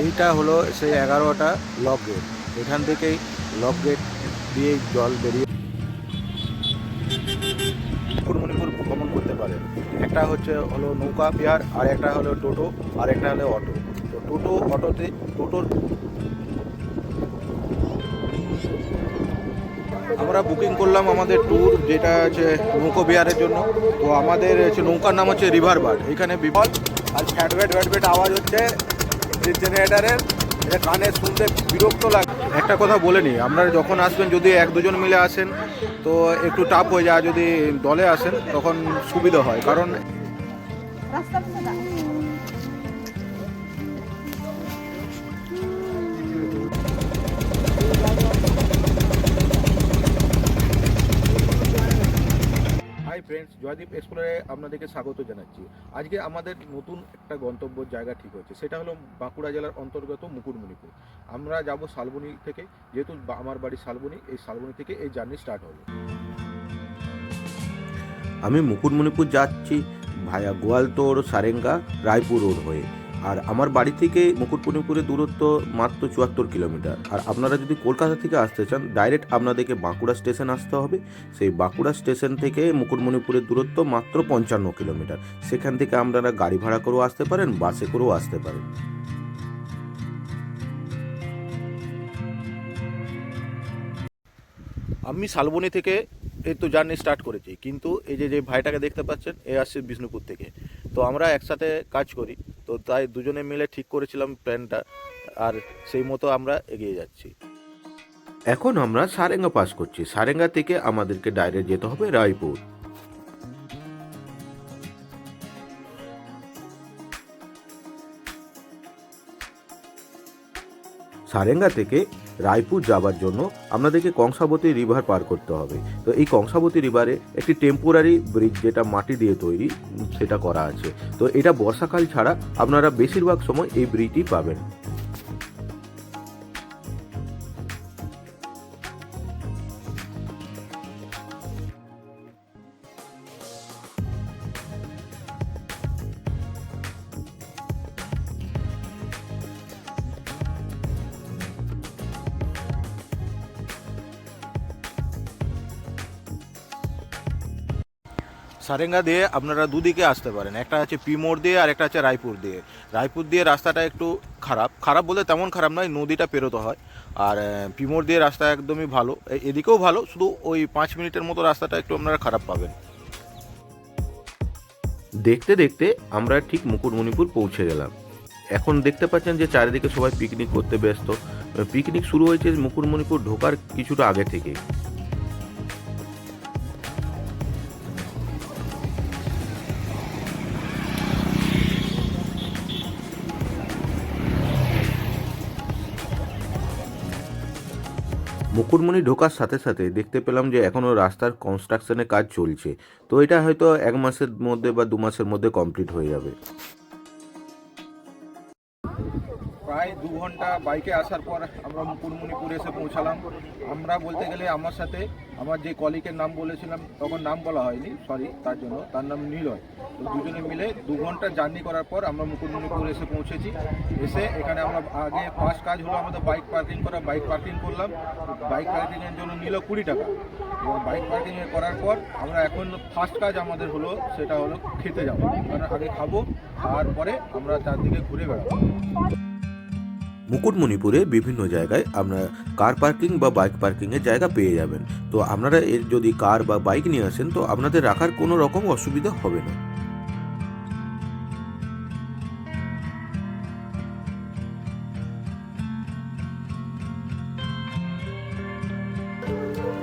এইটা হলো সেই এগারোটা লক গেট এখান থেকেই লক গেট দিয়ে জল বেরিয়ে মুকুটমণিপুর ভ্রমণ করতে পারেন একটা হচ্ছে হলো নৌকা বিহার, আর একটা হলো টোটো, আর একটা হলো অটো। তো টোটো, অটোতে টোটোর আমরা বুকিং করলাম আমাদের ট্যুর যেটা হচ্ছে নৌকো বিহারের জন্য। তো আমাদের হচ্ছে নৌকার নাম হচ্ছে রিভার বার্ড এখানে বিপদ আর ফ্যাটবেট ফ্যাটবেট আওয়াজ হচ্ছে জেনারেটারের এটা কানে শুনতে বিরক্ত লাগে একটা কথা বলে নিই আপনারা যখন আসবেন যদি এক দুজন মিলে আসেন তো একটু টাফ হয়ে যায় যদি দলে আসেন তখন সুবিধা হয় কারণ রাস্তা জয়দীপ এক্সপ্লোরে আপনাদেরকে স্বাগত জানাচ্ছি। আজকে আমাদের নতুন একটা গন্তব্য জায়গা ঠিক হয়েছে, সেটা হলো বাঁকুড়া জেলার অন্তর্গত মুকুটমণিপুর। আমরা যাব শালবনি থেকে, যেহেতু আমার বাড়ি শালবনি, এই শালবনি থেকে এই জার্নি স্টার্ট হবে। আমি মুকুটমণিপুর যাচ্ছি ভায়া গোয়ালতোড় সারেঙ্গা রায়পুর রোড হয়ে। আর আমার বাড়ি থেকে মুকুটমণিপুরের দূরত্ব মাত্র চুয়াত্তর কিলোমিটার। আর আপনারা যদি কলকাতা থেকে আসতে চান ডাইরেক্ট আপনাদেরকে বাঁকুড়া স্টেশন আসতে হবে। সেই বাঁকুড়া স্টেশন থেকে মুকুটমণিপুরের দূরত্ব মাত্র পঞ্চান্ন কিলোমিটার। সেখান থেকে আপনারা গাড়ি ভাড়া করেও আসতে পারেন বাসে করেও আসতে পারেন। আমি শালবনি থেকে এই তো জার্নি স্টার্ট করেছি, কিন্তু এই যে যে ভাইটাকে দেখতে পাচ্ছেন, এ আসছে বিষ্ণুপুর থেকে। তো আমরা একসাথে কাজ করি, তো তাই দুজনে মিলে ঠিক করেছিলাম প্ল্যানটা আর সেই মতো আমরা এগিয়ে যাচ্ছি। এখন আমরা সারেঙ্গা পাস করছি। সারেঙ্গা থেকে আমাদেরকে ডাইরেক্ট যেতে হবে রায়পুর। সারেঙ্গা থেকে রায়পুর যাবার জন্য আপনাদেরকে কংসাবতী রিভার পার করতে হবে। তো এই কংসাবতী রিভারে একটি টেম্পোরারি ব্রিজ যেটা মাটি দিয়ে তৈরি, সেটা করা আছে। তো এটা বর্ষাকাল ছাড়া আপনারা বেশিরভাগ সময় এই ব্রিজটি পাবেন। সারেঙ্গা দিয়ে আপনারা দুদিকে আসতে পারেন। একটা আছে পিমোর দিয়ে আর একটা আছে রায়পুর দিয়ে। রায়পুর দিয়ে রাস্তাটা একটু খারাপ। খারাপ বলতে তেমন খারাপ নয়, নদীটা পেরোতে হয়। আর পিমোর দিয়ে রাস্তা একদমই ভালো। এদিকেও ভালো, শুধু ওই পাঁচ মিনিটের মতো রাস্তাটা একটু আপনারা খারাপ পাবেন। দেখতে দেখতে আমরা ঠিক মুকুটমণিপুর পৌঁছে গেলাম। এখন দেখতে পাচ্ছেন যে চারিদিকে সবাই পিকনিক করতে ব্যস্ত। পিকনিক শুরু হয়েছে মুকুটমণিপুর ঢোকার কিছুটা আগে থেকে মুকুটমণি ঢোকার সাথে সাথে দেখতে পেলাম যে এখনও রাস্তার কনস্ট্রাকশনের কাজ চলছে। তো এটা হয়তো এক মাসের মধ্যে বা দু মাসের মধ্যে কমপ্লিট হয়ে যাবে। প্রায় দু ঘণ্টা বাইকে আসার পর আমরা মুকুটমণিপুর এসে পৌঁছালাম। আমরা বলতে গেলে আমার সাথে আমার যে কলিকের নাম বলেছিলাম, তখন নাম বলা হয়নি সরি তার জন্য, তার নাম নিলয়। তো দুজনে মিলে দু ঘণ্টা জার্নি করার পর আমরা মুকুটমণিপুর এসে পৌঁছেছি। এসে এখানে আমরা আগে ফার্স্ট কাজ হলো আমাদের বাইক পার্কিং করা। বাইক পার্কিং করলাম। বাইক পার্কিংয়ের জন্য নিল কুড়ি টাকা। এবং বাইক পার্কিং করার পর আমরা এখন ফার্স্ট কাজ আমাদের হলো, সেটা হলো খেতে যাব কারণ আগে খাব খাওয়ার পরে আমরা চারদিকে ঘুরে বেড়াবো। মুকুটমণিপুরে বিভিন্ন জায়গায় আপনারা কার পার্কিং বা বাইক পার্কিংয়ের জায়গা পেয়ে যাবেন। তো আপনারা এর যদি কার বা বাইক নিয়ে আসেন তো আপনাদের রাখার কোনো রকম অসুবিধা হবে না।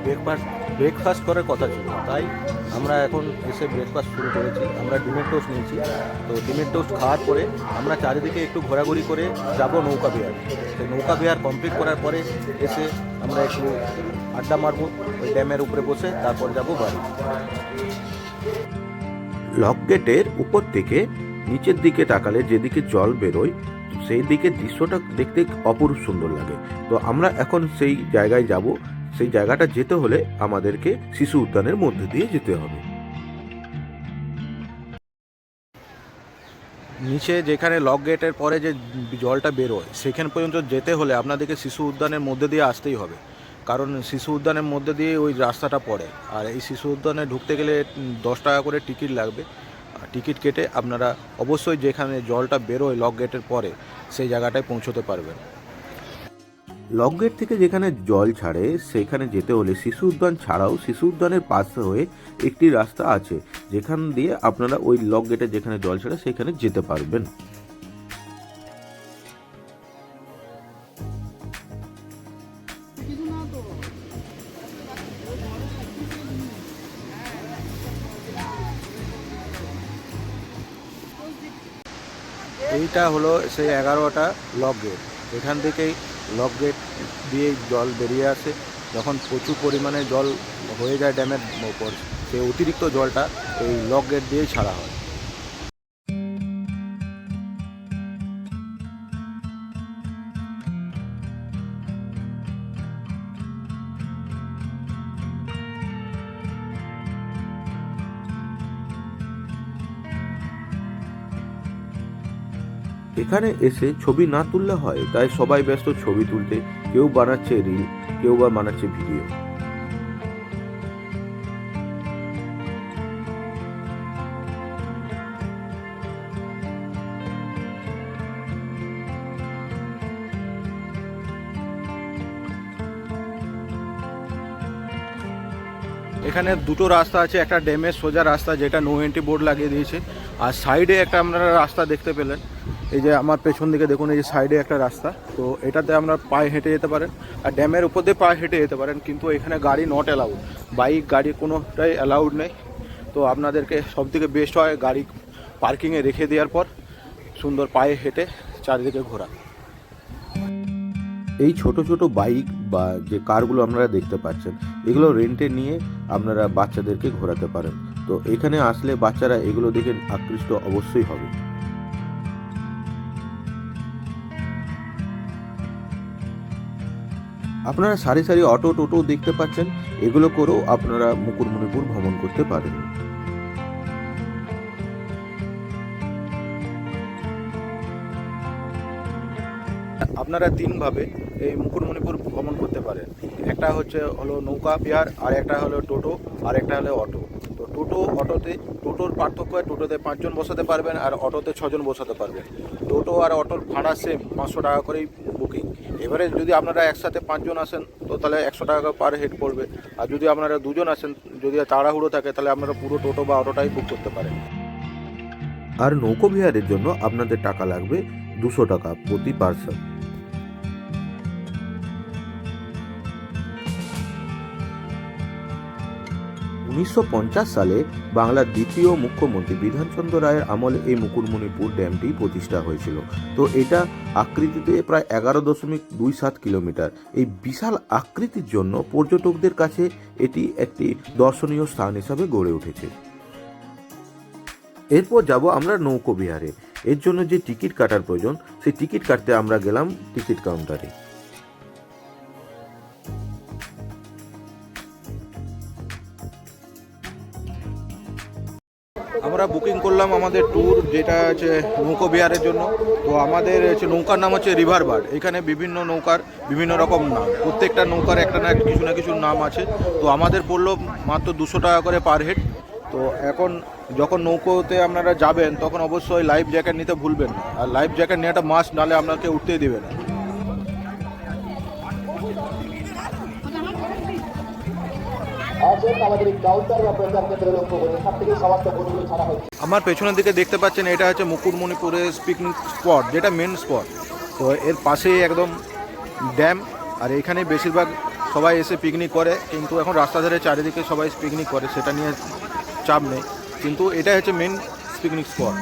ব্রেকফাস্ট ব্রেকফাস্ট করার কথা ছিল তাই আমরা এখন এসে ব্রেকফাস্ট শুরু করেছি। আমরা ডিমের টোস্ট নিয়েছি। তো ডিমের টোস্ট খাওয়ার পরে আমরা চারিদিকে একটু ঘোরাঘুরি করে যাব নৌকা বিহার সেই নৌকা বিহার কমপ্লিট করার পরে এসে আমরা একটু আড্ডা মারবো, ওই ড্যামের উপরে বসে তারপর যাব বাড়ি। লক গেটের উপর থেকে নিচের দিকে তাকালে যেদিকে জল বেরোয় সেই দিকে দৃশ্যটা দেখতে অপরূপ সুন্দর লাগে। তো আমরা এখন সেই জায়গায় যাব সেই জায়গাটা যেতে হলে আমাদেরকে শিশু উদ্যানের মধ্যে দিয়ে যেতে হবে। নিচে যেখানে লক গেটের পরে যে জলটা বেরোয়, সেখান পর্যন্ত যেতে হলে আপনাদেরকে শিশু উদ্যানের মধ্যে দিয়ে আসতেই হবে। কারণ শিশু উদ্যানের মধ্যে দিয়ে ওই রাস্তাটা পড়ে। আর এই শিশু উদ্যানে ঢুকতে গেলে দশ টাকা করে টিকিট লাগবে। টিকিট কেটে আপনারা অবশ্যই যেখানে জলটা বেরোয় লক গেটের পরে, সেই জায়গাটায় পৌঁছতে পারবেন। লক গেট থেকে যেখানে জল ছাড়ে, সেখানে যেতে হলে শিশু উদ্যান ছাড়াও শিশু উদ্যানের পাশে হয়ে একটি রাস্তা আছে। যেখান দিয়ে আপনারা ওই লক গেটে যেখানে জল ছাড়ে, সেখানে যেতে পারবেন। এইটা হলো সেই এগারোটা লক গেট। এখান থেকেই লক গেট দিয়ে জল বেরিয়ে আসে। যখন প্রচুর পরিমাণে জল হয়ে যায় ড্যামের ওপর, সেই অতিরিক্ত জলটা এই লক গেট দিয়েই ছাড়া হয়। এখানে এসে ছবি না তুললে হয়, তাই সবাই ব্যস্ত ছবি তুলতে। কেউ বানাচ্ছে রিল কেউ বা বানাচ্ছে ভিডিও এখানে দুটো রাস্তা আছে, একটা ড্যামের সোজা রাস্তা যেটা নো এন্ট্রি বোর্ড লাগিয়ে দিয়েছে। আর সাইডে একটা আপনারা রাস্তা দেখতে পেলেন। এই যে আমার পেছন দিকে দেখুন, এই যে সাইডে একটা রাস্তা। তো এটাতে আমরা পায়ে হেঁটে যেতে পারেন। আর ড্যামের উপর দিয়ে পায়ে হেঁটে যেতে পারেন, কিন্তু এখানে গাড়ি নট অ্যালাউড বাইক, গাড়ি কোনোটাই অ্যালাউড নেই। তো আপনাদেরকে সব থেকে বেস্ট হয় গাড়ি পার্কিংয়ে রেখে দেওয়ার পর, সুন্দর পায়ে হেঁটে চারিদিকে ঘোরা। এই ছোট ছোট বাইক বা যে কারগুলো আপনারা দেখতে পাচ্ছেন, এগুলো রেন্টে নিয়ে আপনারা বাচ্চাদেরকে ঘোরাতে পারেন। তো এখানে আসলে বাচ্চারা এগুলো দেখে আকৃষ্ট অবশ্যই হবে। আপনারা সারি সারি অটো টোটো দেখতে পাচ্ছেন, এগুলো করেও আপনারা মুকুটমণিপুর ভ্রমণ করতে পারেন। আপনারা তিনভাবে এই মুকুটমণিপুর ভ্রমণ করতে পারেন। একটা হচ্ছে হলো নৌকা বিহার আর একটা হলো টোটো, আর একটা হলো অটো। তো টোটো, অটোতে, টোটোর পার্থক্য টোটোতে পাঁচজন বসাতে পারবেন, আর অটোতে ছজন বসাতে পারবেন। টোটো আর অটোর ভাড়া সেম পাঁচশো টাকা করেই বুকিং এবারে যদি আপনারা একসাথে পাঁচজন আসেন, তো তাহলে একশো টাকা পার হেড পড়বে। আর যদি আপনারা দুজন আসেন, যদি তাড়াহুড়ো থাকে, তাহলে আপনারা পুরো টোটো বা অটোটাই বুক করতে পারেন। আর নৌকো বিহারের জন্য আপনাদের টাকা লাগবে দুশো টাকা প্রতি পার্সন উনিশশো পঞ্চাশ সালে বাংলার দ্বিতীয় মুখ্যমন্ত্রী বিধানচন্দ্র রায়ের আমলে এই মুকুটমণিপুর ড্যামটি প্রতিষ্ঠা হয়েছিল। তো এটা আকৃতিতে প্রায় এগারো দশমিক দুই সাত কিলোমিটার। এই বিশাল আকৃতির জন্য পর্যটকদের কাছে এটি একটি দর্শনীয় স্থান হিসাবে গড়ে উঠেছে। এরপর যাব আমরা নৌকো বিহারে। এর জন্য যে টিকিট কাটার প্রয়োজন, সেই টিকিট কাটতে আমরা গেলাম টিকিট কাউন্টারে। আমরা বুকিং করলাম আমাদের ট্যুর যেটা হচ্ছে নৌকো বিহারের জন্য। তো আমাদের হচ্ছে নৌকার নাম হচ্ছে রিভার বার্ড এখানে বিভিন্ন নৌকার, বিভিন্ন রকম নাম। প্রত্যেকটা নৌকার একটা না কিছু না কিছু নাম আছে। তো আমাদের পড়ল মাত্র দুশো টাকা করে পার হেড তো এখন যখন নৌকোতে আপনারা যাবেন, তখন অবশ্যই লাইফ জ্যাকেট নিতে ভুলবেন না। আর লাইফ জ্যাকেট নেওয়াটা মাস্ট নালে আপনাকে উঠতেই দেবে না। আমার পেছনের দিকে দেখতে পাচ্ছেন এটা হচ্ছে মুকুটমণিপুরের পিকনিক স্পট যেটা মেন স্পট তো এর পাশেই একদম ড্যাম আর এখানে বেশিরভাগ সবাই এসে পিকনিক করে, কিন্তু এখন রাস্তা ধারে চারিদিকে সবাই পিকনিক করে, সেটা নিয়ে চাপ নেই। কিন্তু এটাই হচ্ছে মেন পিকনিক স্পট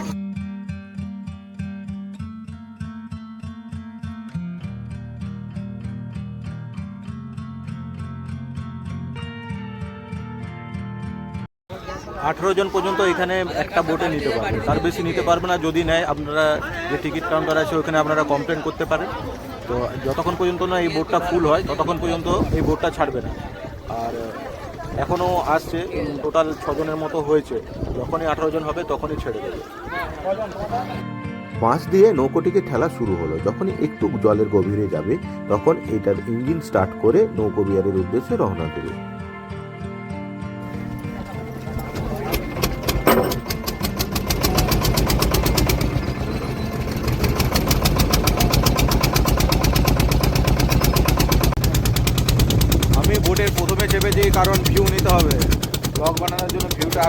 আঠেরো জন পর্যন্ত এখানে একটা বোটে নিতে পারবে। তার বেশি নিতে পারবে না, যদি নেয়, আপনারা যে টিকিট কাউন্টার আছে, ওখানে আপনারা কমপ্লেন করতে পারেন। তো যতক্ষণ পর্যন্ত না এই বোটটা ফুল হয়, ততক্ষণ পর্যন্ত এই বোটটা ছাড়বে না। আর এখনও আসছে টোটাল ছজনের মতো হয়েছে। যখনই আঠেরো জন হবে, তখনই ছেড়ে দেবে। পাঁচ দিয়ে নৌকোটিকে ঠেলা শুরু হলো। যখনই একটু জলের গভীরে যাবে, তখন এটার ইঞ্জিন স্টার্ট করে নৌকো বিহারের উদ্দেশ্যে রওনা দেবে।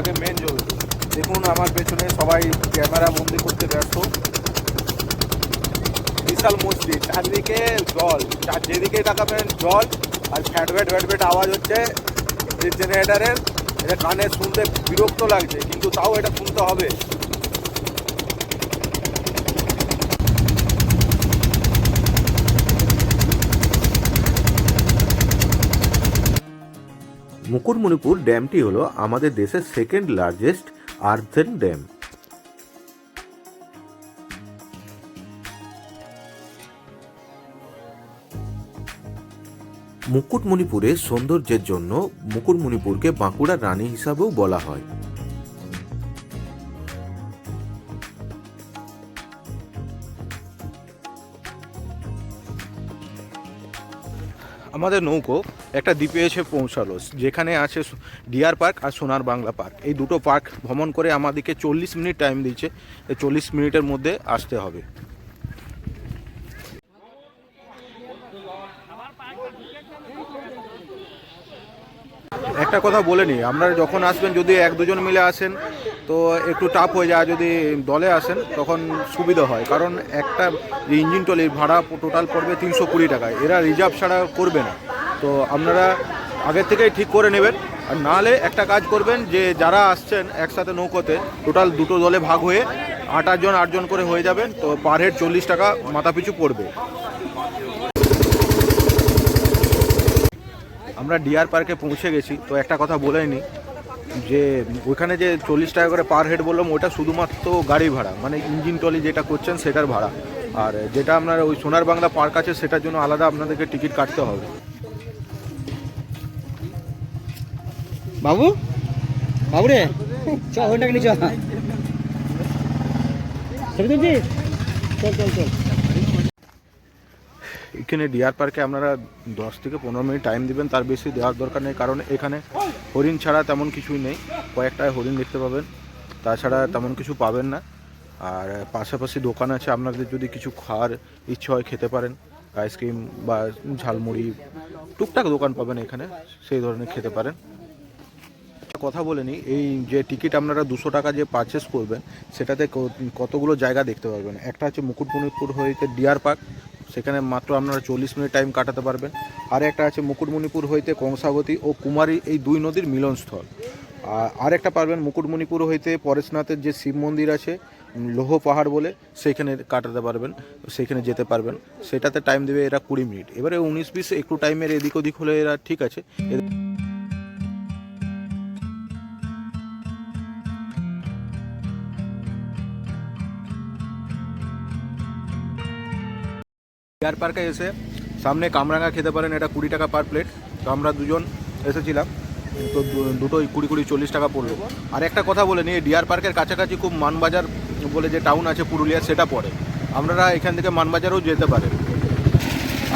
আগে মেন জরুরি। দেখুন, আমার পেছনে সবাই ক্যামেরা বন্দি করতে ব্যস্ত। বিশাল মসজিদ, চারদিকে জল, চার যেদিকে তাকাবেন জল, আর ফ্যাট ফ্যাট ফ্যাট ফ্যাট আওয়াজ হচ্ছে জেনারেটারের এটা কানে শুনতে বিরক্ত লাগছে, কিন্তু তাও এটা শুনতে হবে। মুকুটমণিপুর ড্যামটি হলো আমাদের দেশের সেকেন্ড লার্জেস্ট আর্থেন ড্যাম মুকুটমণিপুরের সৌন্দর্যের জন্য মুকুটমণিপুরকে বাঁকুড়ার রানী হিসাবেও বলা হয়। আমাদের নৌকো একটা দ্বীপে এসে পৌঁছালো, যেখানে আছে ডিয়ার পার্ক আর সোনার বাংলা পার্ক। এই দুটো পার্ক ভ্রমণ করে আমাদেরকে চল্লিশ মিনিট টাইম দিচ্ছে চল্লিশ মিনিটের মধ্যে আসতে হবে। একটা কথা বলে নিই আপনারা যখন আসবেন, যদি এক দুজন মিলে আসেন, তো একটু টাফ হয়ে যায় যদি দলে আসেন, তখন সুবিধা হয়। কারণ একটা ইঞ্জিন টলির ভাড়া টোটাল পড়বে তিনশো কুড়ি টাকায়। এরা রিজার্ভ ছাড়া করবে না। তো আপনারা আগের থেকেই ঠিক করে নেবেন। আর নাহলে একটা কাজ করবেন যে যারা আসছেন একসাথে নৌকোতে, টোটাল দুটো দলে ভাগ হয়ে আট আটজন আটজন করে হয়ে যাবেন। তো পার হেড চল্লিশ টাকা মাথা পিছু পড়বে। আমরা ডিয়ার পার্কে পৌঁছে গেছি। তো একটা কথা বলেই নি যে ওইখানে যে চল্লিশ টাকা করে পার হেড বললাম ওটা শুধুমাত্র গাড়ি ভাড়া মানে ইঞ্জিন টলি যেটা করছেন সেটার ভাড়া। আর যেটা আপনার ওই সোনার বাংলা পার্ক আছে, সেটার জন্য আলাদা আপনাদেরকে টিকিট কাটতে হবে। বাবু? বাবু রে চ নিয়ে ছবি চল চল চল। এখানে ডিয়ার পার্কে আপনারা দশ থেকে পনেরো মিনিট টাইম দিবেন, তার বেশি দেওয়ার দরকার নেই, কারণ এখানে হরিণ ছাড়া তেমন কিছুই নেই কয়েকটা হরিণ দেখতে পাবেন, তাছাড়া তেমন কিছু পাবেন না। আর পাশাপাশি দোকান আছে, আপনাদের যদি কিছু খাওয়ার ইচ্ছে হয়, খেতে পারেন আইসক্রিম বা ঝালমুড়ি, টুকটাক দোকান পাবেন এখানে, সেই ধরনের খেতে পারেন। কথা বলে নিই এই যে টিকিট আপনারা দুশো টাকা যে পারচেস করবেন, সেটাতে কতগুলো জায়গা দেখতে পারবেন। একটা হচ্ছে মুকুটমণিপুর হইতে ডিয়ার পার্ক সেখানে মাত্র আপনারা চল্লিশ মিনিট টাইম কাটাতে পারবেন। আর একটা আছে মুকুটমণিপুর হইতে কংসাবতী ও কুমারী, এই দুই নদীর মিলনস্থল। আর আরেকটা পারবেন মুকুটমণিপুর হইতে পরেশনাথের যে শিব মন্দির আছে, লোহ পাহাড় বলে, সেখানে কাটাতে পারবেন, সেখানে যেতে পারবেন। সেটাতে টাইম দেবে এরা কুড়ি মিনিট। এবারে উনিশ বিশ একটু টাইমের এদিক ওদিক হলে এরা ঠিক আছে। ডিয়ার পার্কে এসে সামনে কামরাঙা খেতে পারেন, এটা কুড়ি টাকা পার প্লেট তো আমরা দুজন এসেছিলাম, তো দুটোই কুড়ি কুড়ি চল্লিশ টাকা পড়ল। আর একটা কথা বলে নিই ডিয়ার পার্কের কাছাকাছি খুব মানবাজার বলে যে টাউন আছে পুরুলিয়া, সেটা পড়ে। আপনারা এখান থেকে মানবাজারও যেতে পারেন।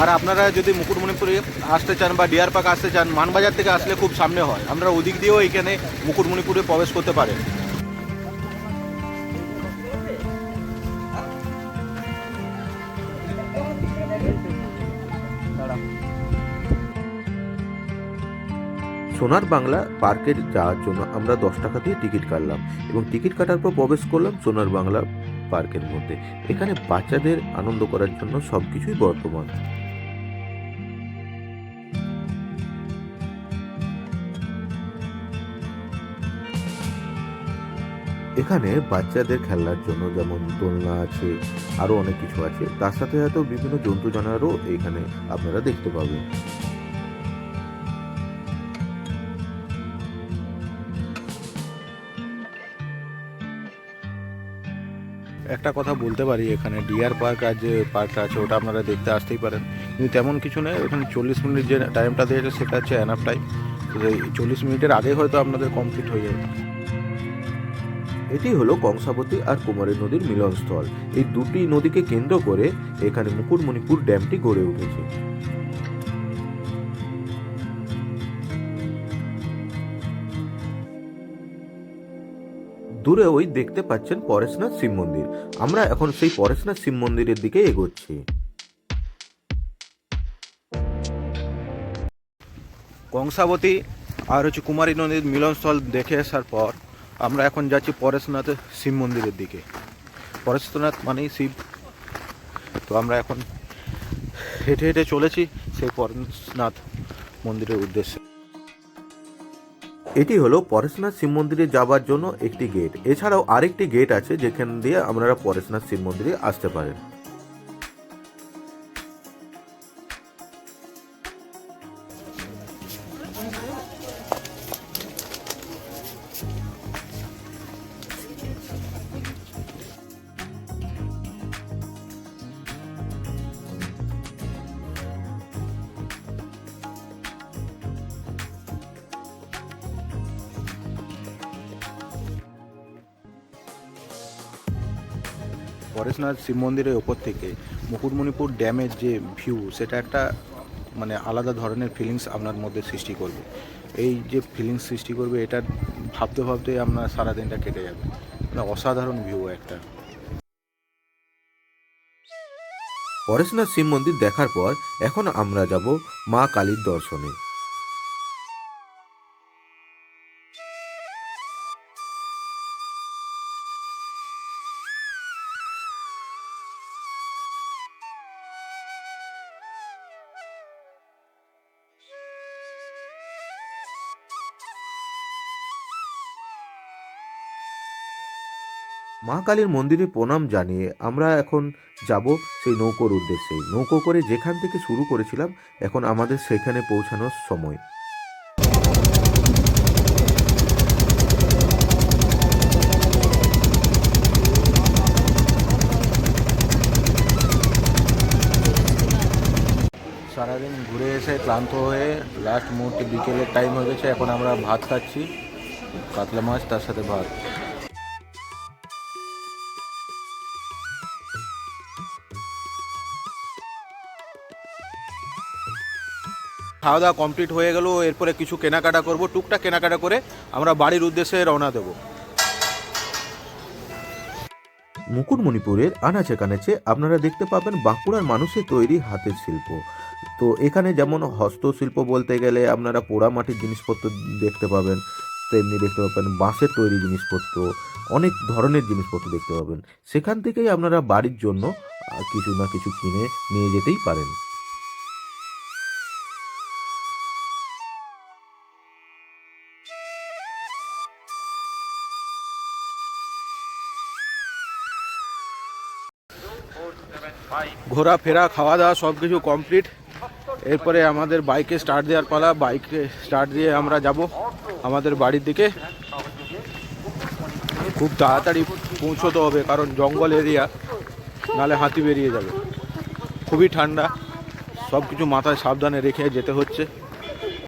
আর আপনারা যদি মুকুটমণিপুরে আসতে চান বা ডিয়ার পার্ক আসতে চান, মানবাজার থেকে আসলে খুব সামনে হয়। আমরা ওদিক দিয়েও এখানে মুকুটমণিপুরে প্রবেশ করতে পারেন। সোনার বাংলা পার্কের যাওয়ার জন্য আমরা দশ টাকা দিয়ে টিকিট কাটলাম এবং টিকিট কাটার পর প্রবেশ করলাম সোনার বাংলা পার্কের মধ্যে। এখানে বাচ্চাদের আনন্দ করার জন্য সব কিছুই বর্তমান। এখানে বাচ্চাদের খেলার জন্য যেমন দোলনা আছে আরও অনেক কিছু আছে। তার সাথে হয়তো বিভিন্ন জন্তু জানোয়ারও এখানে আপনারা দেখতে পাবেন। একটা কথা বলতে পারি এখানে। ডিয়ার পার্ক আর যে পার্কটা আছে, ওটা আপনারা দেখতে আসতেই পারেন। কিন্তু তেমন কিছু নেই, এখানে চল্লিশ মিনিট যে টাইমটা দিয়েছে, সেটা হচ্ছে অ্যানাফ টাইম তো চল্লিশ মিনিটের আগে হয়তো আপনাদের কমপ্লিট হয়ে যাবে। এটি হলো কংসাবতী আর কুমারী নদীর মিলনস্থল। এই দুটি নদীকে কেন্দ্র করে এখানে মুকুটমণিপুর ড্যামটি গড়ে উঠেছে। দূরে ওই দেখতে পাচ্ছেন পরেশনাথ শিব মন্দির। আমরা এখন সেই পরেশনাথ শিব মন্দিরের দিকে এগোচ্ছি। কংসাবতী আর হচ্ছে কুমারী নদীর মিলনস্থল দেখে আসার পর আমরা এখন যাচ্ছি পরেশনাথ শিব মন্দিরের দিকে। পরেশনাথ মানেই শিব। তো আমরা এখন হেঁটে হেঁটে চলেছি সেই পরেশনাথ মন্দিরের উদ্দেশ্যে। এটি হলো পরেশনাথ শিব মন্দিরে যাবার জন্য একটি গেট এছাড়াও আরেকটি গেট আছে যেখান দিয়ে আপনারা পরেশনাথ শিব মন্দিরে আসতে পারেন। পরেশনাথ শিব মন্দিরের ওপর থেকে মুকুটমণিপুর ড্যামের যে ভিউ সেটা একটা মানে আলাদা ধরনের ফিলিংস আপনার মধ্যে সৃষ্টি করবে। এই যে ফিলিংস সৃষ্টি করবে এটা ভাবতে ভাবতে আপনার সারাদিনটা কেটে যাবে। মানে অসাধারণ ভিউ একটা। পরেশনাথ শিব মন্দির দেখার পর এখন আমরা যাব মা কালীর দর্শনে। মা কালীর মন্দিরে প্রণাম জানিয়ে আমরা এখন যাব সেই নৌকোর উদ্দেশ্যে। নৌকো করে যেখান থেকে শুরু করেছিলাম, এখন আমাদের সেখানে পৌঁছানোর সময়। সারাদিন ঘুরে এসে ক্লান্ত হয়ে লাস্ট মুহূর্তে বিকেলের টাইম হয়ে গেছে, এখন আমরা ভাত খাচ্ছি, কাতলা মাছ, তার সাথে ভাত। খাওয়া দাওয়া কমপ্লিট হয়ে গেল, এরপরে কিছু কেনাকাটা করব, টুকটাক কেনাকাটা করে আমরা বাড়ির উদ্দেশ্যে রওনা দেবো। মুকুটমণিপুরের আনাচে কানাচে আপনারা দেখতে পাবেন বাঁকুড়ার মানুষের তৈরি হাতের শিল্প। তো এখানে যেমন হস্তশিল্প বলতে গেলে আপনারা পোড়া মাটির জিনিসপত্র দেখতে পাবেন, তেমনি দেখতে পাবেন বাঁশের তৈরি জিনিসপত্র, অনেক ধরনের জিনিসপত্র দেখতে পাবেন। সেখান থেকেই আপনারা বাড়ির জন্য কিছু না কিছু কিনে নিয়ে যেতেই পারেন। ঘোরাফেরা খাওয়া দাওয়া সব কিছু কমপ্লিট এরপরে আমাদের বাইকে স্টার্ট দেওয়ার পালা। বাইকে স্টার্ট দিয়ে আমরা যাব আমাদের বাড়ির দিকে। খুব তাড়াতাড়ি পৌঁছতে হবে কারণ জঙ্গল এরিয়া নালে হাতি বেরিয়ে যাবে। খুবই ঠান্ডা সব কিছু মাথায় সাবধানে রেখে যেতে হচ্ছে।